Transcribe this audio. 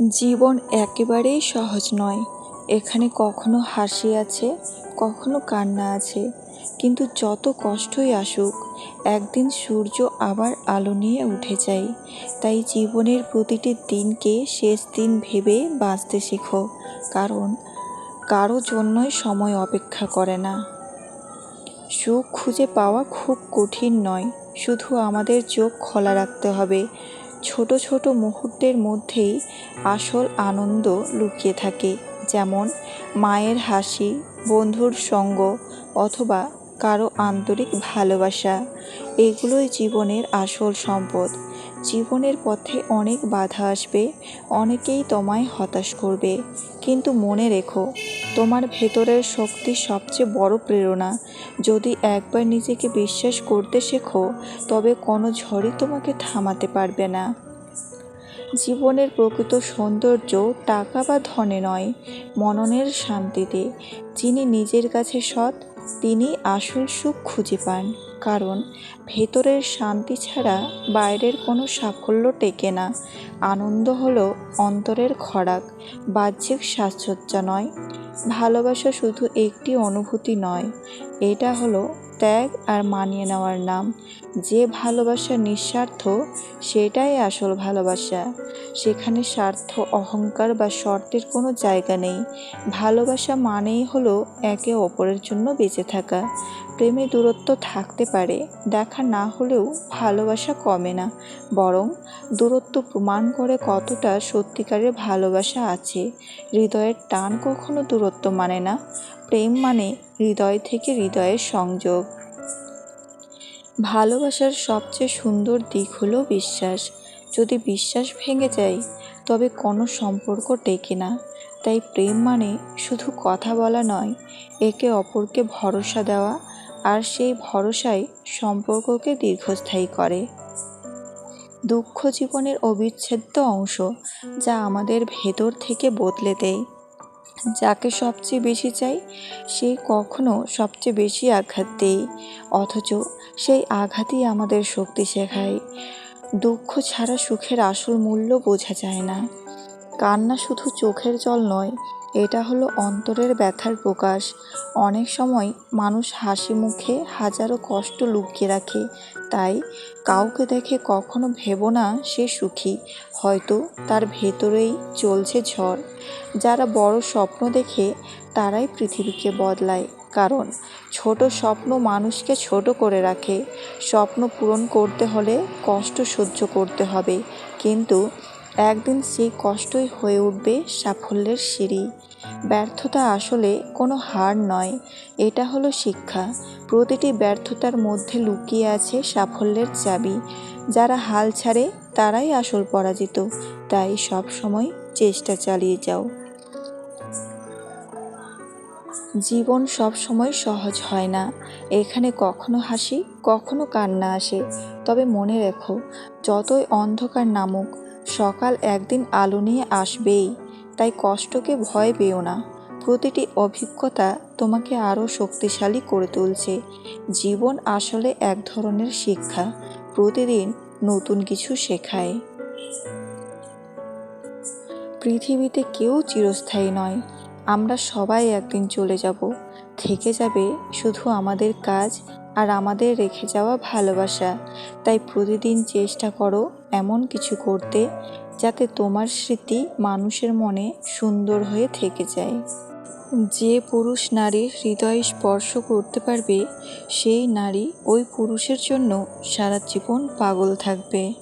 জীবন একেবারেই সহজ নয়। এখানে কখনো হাসি আছে, কখনো কান্না আছে। কিন্তু যত কষ্টই আসুক, একদিন সূর্য আবার আলো নিয়ে উঠে যায়। তাই জীবনের প্রতিটি দিনকে শেষ দিন ভেবে বাঁচতে শেখো, কারণ কারও জন্যই সময় অপেক্ষা করে না। সুখ খুঁজে পাওয়া খুব কঠিন নয়, শুধু আমাদের চোখ খোলা রাখতে হবে। ছোট ছোট মুহূর্তের মধ্যেই আসল আনন্দ লুকিয়ে থাকে, যেমন মায়ের হাসি, বন্ধুর সঙ্গ অথবা কারও আন্তরিক ভালোবাসা। এগুলোই জীবনের আসল সম্পদ। জীবনের পথে অনেক বাধা আসবে, অনেকেই তোমায় হতাশ করবে। কিন্তু মনে রেখো তোমার ভেতরের শক্তি সবচেয়ে বড় প্রেরণা। যদি একবার নিজেকে বিশ্বাস করতে শেখো, তবে কোনো ঝড়ই তোমাকে থামাতে পারবে না। জীবনের প্রকৃত সৌন্দর্য টাকা বা ধনে নয়, মননের শান্তিতে। যিনি নিজের কাছে সৎ, তিনি আসল সুখ খুঁজে পান। কারণ ভেতরের শান্তি ছাড়া বাইরের কোনো সাফল্য টেকে না। আনন্দ হলো অন্তরের খরাক বাহ্যিক সাজসজ্জা নয়। ভালোবাসা শুধু একটি অনুভূতি নয়, এটা হলো ত্যাগ আর মানিয়ে নেওয়ার নাম। যে ভালোবাসা নিঃস্বার্থ, সেটাই আসল ভালোবাসা। সেখানে স্বার্থ, অহংকার বা শর্তের কোনো জায়গা নেই। ভালোবাসা মানেই হলো একে অপরের জন্য বেঁচে থাকা। প্রেমে দূরত্ব থাকতে পারে, দেখা না হলেও ভালোবাসা কমে না। বরং দূরত্ব প্রমাণ করে কতটা সত্যিকারের ভালোবাসা আছে। হৃদয়ের টান কখনো দূরত্ব মানে না। প্রেম মানে হৃদয় থেকে হৃদয়ের সংযোগ। ভালোবাসার সবচেয়ে সুন্দর দিক হলো বিশ্বাস। যদি বিশ্বাস ভেঙে যায়, তবে কোনো সম্পর্ক টেকে না। তাই প্রেম মানে শুধু কথা বলা নয়, একে অপরকে ভরসা দেওয়া আর সেই ভরসাই সম্পর্ককে দীর্ঘস্থায়ী করে। দুঃখ জীবনের অবিচ্ছেদ্য অংশ যা আমাদের ভেতর থেকে বদলে দেয়। যাকে সবচেয়ে বেশি চাই, সে কখনো সবচেয়ে বেশি আঘাত দেয়। অথচ সেই আঘাতই আমাদের শক্তি শেখায়। দুঃখ ছাড়া সুখের আসল মূল্য বোঝা যায় না। কান্না শুধু চোখের জল নয় এটা হলো অন্তরের ব্যথার প্রকাশ। অনেক সময় মানুষ হাসি মুখে হাজারো কষ্ট লুকিয়ে রাখে, তাই কাউকে দেখে কখনো ভেবো না সে সুখী। হয়তো তার ভেতরেই চলছে ঝড়। যারা বড় স্বপ্ন দেখে তারাই পৃথিবীকে বদলায়, কারণ ছোট স্বপ্ন মানুষকে ছোট করে রাখে। স্বপ্ন পূরণ করতে হলে কষ্ট সহ্য করতে হবে, কিন্তু একদিন সেই কষ্টই হয়ে উঠবে সাফল্যের সিঁড়ি। ব্যর্থতা আসলে কোনো হার নয়, এটা হলো শিক্ষা। প্রতিটি ব্যর্থতার মধ্যে লুকিয়ে আছে সাফল্যের চাবি। যারা হাল ছাড়ে, তারাই আসল পরাজিত। তাই সব সময় চেষ্টা চালিয়ে যাও। জীবন সব সময় সহজ হয় না। এখানে কখনো হাসি, কখনো কান্না আসে। তবে মনে রেখো, যতই অন্ধকার নামুক সকাল একদিন আলো নিয়ে আসবেই, তাই কষ্টকে ভয় পেও না। প্রতিটি অভিজ্ঞতা তোমাকে আরও শক্তিশালী করে তুলছে। জীবন আসলে এক ধরনের শিক্ষা, প্রতিদিন নতুন কিছু শেখায়। পৃথিবীতে কেউ চিরস্থায়ী নয়। আমরা সবাই একদিন চলে যাব। থেকে যাবে শুধু আমাদের কাজ আর আমাদের রেখে যাওয়া ভালোবাসা। তাই প্রতিদিন চেষ্টা করো এমন কিছু করতে, যাতে তোমার স্মৃতি মানুষের মনে সুন্দর হয়ে থেকে যায়। যে পুরুষ নারীর হৃদয় স্পর্শ করতে পারবে, সেই নারী ওই পুরুষের জন্য সারা জীবন পাগল থাকবে।